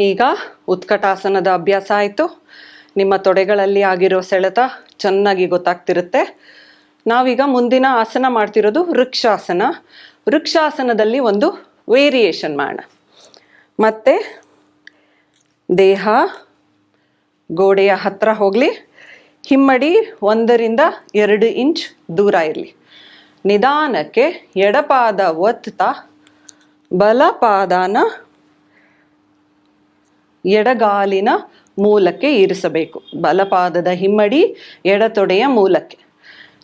ಈಗ ಉತ್ಕಟಾಸನದ ಅಭ್ಯಾಸ ಆಯಿತು. ನಿಮ್ಮ ತೊಡೆಗಳಲ್ಲಿ ಆಗಿರೋ ಸೆಳೆತ ಚೆನ್ನಾಗಿ ಗೊತ್ತಾಗ್ತಿರುತ್ತೆ. ನಾವೀಗ ಮುಂದಿನ ಆಸನ ಮಾಡ್ತಿರೋದು ವೃಕ್ಷಾಸನ. ವೃಕ್ಷಾಸನದಲ್ಲಿ ಒಂದು ವೇರಿಯೇಷನ್ ಮಾಡೋಣ. ಮತ್ತೆ ದೇಹ, ಗೋಡೆಯ ಹತ್ತಿರ ಹೋಗಲಿ. ಹಿಮ್ಮಡಿ ಒಂದರಿಂದ ಎರಡು ಇಂಚ್ ದೂರ ಇರಲಿ. ನಿಧಾನಕ್ಕೆ ಎಡಪಾದ ಒತ್ತಾ ಬಲಪಾದನ ಎಡಗಾಲಿನ ಮೂಲಕ್ಕೆ ಇರಿಸಬೇಕು. ಬಲಪಾದದ ಹಿಮ್ಮಡಿ ಎಡತೊಡೆಯ ಮೂಲಕ್ಕೆ.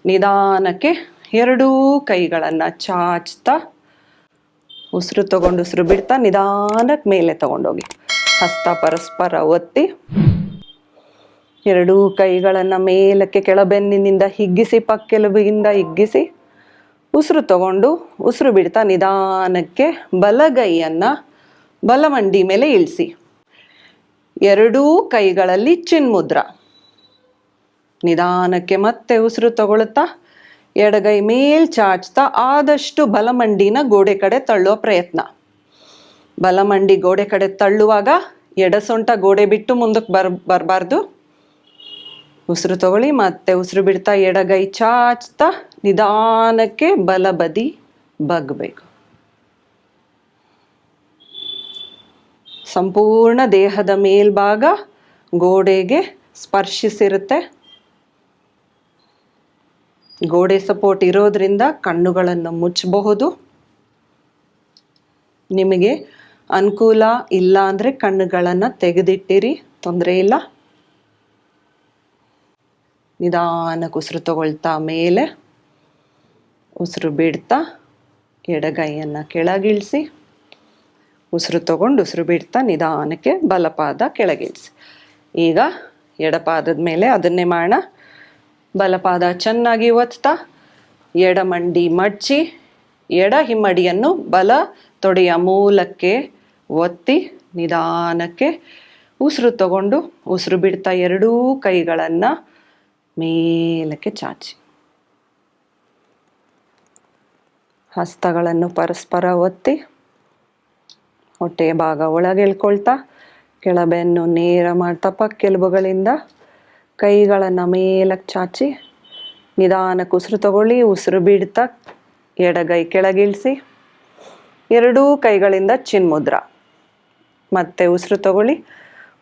ನಿಧಾನಕ್ಕೆ ಎರಡೂ ಕೈಗಳನ್ನು ಚಾಚ್ತಾ ಉಸಿರು ತಗೊಂಡು ಉಸಿರು ಬಿಡ್ತಾ ನಿಧಾನಕ್ಕೆ ಮೇಲೆ ತಗೊಂಡೋಗಿ. ಹಸ್ತ ಪರಸ್ಪರ ಒತ್ತಿ ಎರಡೂ ಕೈಗಳನ್ನು ಮೇಲಕ್ಕೆ ಕೆಳಬೆನ್ನಿನಿಂದ ಹಿಗ್ಗಿಸಿ, ಪಕ್ಕೆಲುಬಿಗಿಂದ ಹಿಗ್ಗಿಸಿ ಉಸಿರು ತಗೊಂಡು ಉಸಿರು ಬಿಡ್ತಾ ನಿಧಾನಕ್ಕೆ ಬಲಗೈಯನ್ನು ಬಲಮಂಡಿ ಮೇಲೆ ಇಳಿಸಿ. ಎರಡೂ ಕೈಗಳಲ್ಲಿ ಚಿನ್ಮುದ್ರ. ನಿಧಾನಕ್ಕೆ ಮತ್ತೆ ಉಸಿರು ತಗೊಳ್ತಾ ಎಡಗೈ ಮೇಲ್ ಚಾಚ್ತಾ ಆದಷ್ಟು ಬಲಮಂಡಿನ ಗೋಡೆ ಕಡೆ ತಳ್ಳುವ ಪ್ರಯತ್ನ. ಬಲಮಂಡಿ ಗೋಡೆ ಕಡೆ ತಳ್ಳುವಾಗ ಎಡ ಸೊಂಟ ಗೋಡೆ ಬಿಟ್ಟು ಮುಂದಕ್ಕೆ ಬರ್, ಬರಬಾರ್ದು. ಉಸಿರು ತಗೊಳ್ಳಿ, ಮತ್ತೆ ಉಸಿರು ಬಿಡ್ತಾ ಎಡಗೈ ಚಾಚ್ತಾ ನಿಧಾನಕ್ಕೆ ಬಲಬದಿ ಬಗ್ಬೇಕು. ಸಂಪೂರ್ಣ ದೇಹದ ಮೇಲ್ಭಾಗ ಗೋಡೆಗೆ ಸ್ಪರ್ಶಿಸಿರುತ್ತೆ. ಗೋಡೆ ಸಪೋರ್ಟ್ ಇರೋದ್ರಿಂದ ಕಣ್ಣುಗಳನ್ನು ಮುಚ್ಚಬಹುದು. ನಿಮಗೆ ಅನುಕೂಲ ಇಲ್ಲ ಅಂದರೆ ಕಣ್ಣುಗಳನ್ನು ತೆಗೆದಿಟ್ಟಿರಿ, ತೊಂದರೆ ಇಲ್ಲ. ನಿಧಾನ ಉಸಿರು ತಗೊಳ್ತಾ ಮೇಲೆ ಉಸಿರು ಬಿಡ್ತಾ ಎಡಗೈಯನ್ನು ಕೆಳಗಿಳಿಸಿ, ಉಸಿರು ತಗೊಂಡು ಉಸಿರು ಬಿಡ್ತಾ ನಿಧಾನಕ್ಕೆ ಬಲಪಾದ ಕೆಳಗಿಳಿಸಿ. ಈಗ ಎಡಪಾದದ ಮೇಲೆ ಅದನ್ನೇ ಮಾಡೋಣ. ಬಲಪಾದ ಚೆನ್ನಾಗಿ ಒತ್ತಾ, ಎಡಮಂಡಿ ಮಡ್ಚಿ, ಎಡ ಹಿಮ್ಮಡಿಯನ್ನು ಬಲ ತೊಡೆಯ ಮೂಲಕ್ಕೆ ಒತ್ತಿ ನಿಧಾನಕ್ಕೆ ಉಸಿರು ತಗೊಂಡು ಉಸಿರು ಬಿಡ್ತಾ ಎರಡೂ ಕೈಗಳನ್ನು ಮೇಲಕ್ಕೆ ಚಾಚಿ. ಹಸ್ತಗಳನ್ನು ಪರಸ್ಪರ ಒತ್ತಿ ಹೊಟ್ಟೆಯ ಭಾಗ ಒಳಗೆ ಎಳ್ಕೊಳ್ತಾ ಕೆಳಬೆನ್ನು ನೇರ ಮಾಡ್ತಾ ಪಕ್ಕೆಲುಬುಗಳಿಂದ ಕೈಗಳನ್ನು ಮೇಲಕ್ಕೆ ಚಾಚಿ ನಿಧಾನಕ್ಕೆ ಉಸಿರು ತಗೊಳ್ಳಿ, ಉಸಿರು ಬಿಡ್ತಾ ಎಡಗೈ ಕೆಳಗಿಳಿಸಿ ಎರಡೂ ಕೈಗಳಿಂದ ಚಿನ್ಮುದ್ರ. ಮತ್ತೆ ಉಸಿರು ತಗೊಳ್ಳಿ,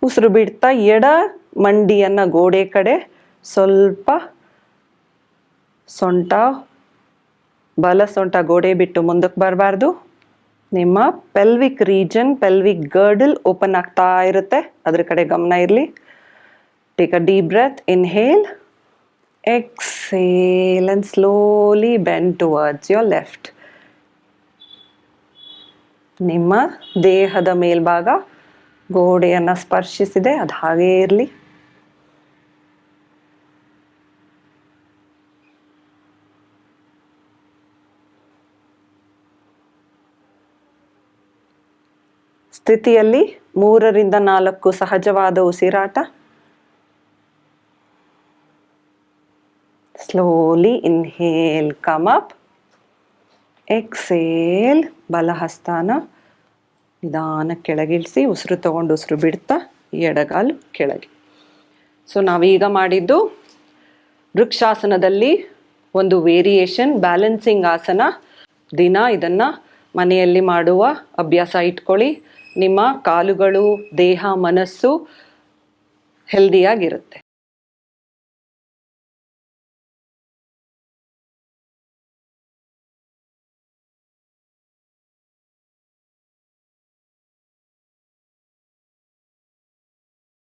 ಉಸಿರು ಬಿಡ್ತಾ ಎಡ ಮಂಡಿಯನ್ನು ಗೋಡೆ ಕಡೆ ಸ್ವಲ್ಪ ಸೊಂಟ ಬಲ ಸೊಂಟ ಗೋಡೆ ಬಿಟ್ಟು ಮುಂದಕ್ಕೆ ಬರಬಾರ್ದು. ನಿಮ್ಮ pelvic region pelvic girdle open ಆಗ್ತಾ ಇರುತ್ತೆ. ಅದ್ರ ಕಡೆ ಗಮನ ಇರಲಿ. Take a deep breath inhale exhale and slowly bend towards your left ನಿಮ್ಮ ದೇಹದ ಮೇಲ್ಭಾಗ ಗೋಡೆಯನ್ನು ಸ್ಪರ್ಶಿಸಿದೆ. ಅದು ಹಾಗೇ ಇರಲಿ. ಸ್ಥಿತಿಯಲ್ಲಿ ಮೂರರಿಂದ ನಾಲ್ಕು ಸಹಜವಾದ ಉಸಿರಾಟ. Slowly inhale come up exhale ಬಲಹಸ್ತಾನ. ನಿಧಾನ ಕೆಳಗಿಳಿಸಿ, ಉಸಿರು ತಗೊಂಡು ಉಸಿರು ಬಿಡ್ತಾ ಎಡಗಾಲು ಕೆಳಗೆ. ಸೊ ನಾವೀಗ ಮಾಡಿದ್ದು ವೃಕ್ಷಾಸನದಲ್ಲಿ ಒಂದು ವೇರಿಯೇಷನ್ ಬ್ಯಾಲೆನ್ಸಿಂಗ್ ಆಸನ. ದಿನ ಇದನ್ನು ಮನೆಯಲ್ಲಿ ಮಾಡುವ, ಅಭ್ಯಾಸ ಇಟ್ಕೊಳ್ಳಿ. ನಿಮ್ಮ ಕಾಲುಗಳು ದೇಹ ಮನಸ್ಸು ಹೆಲ್ದಿಯಾಗಿರುತ್ತೆ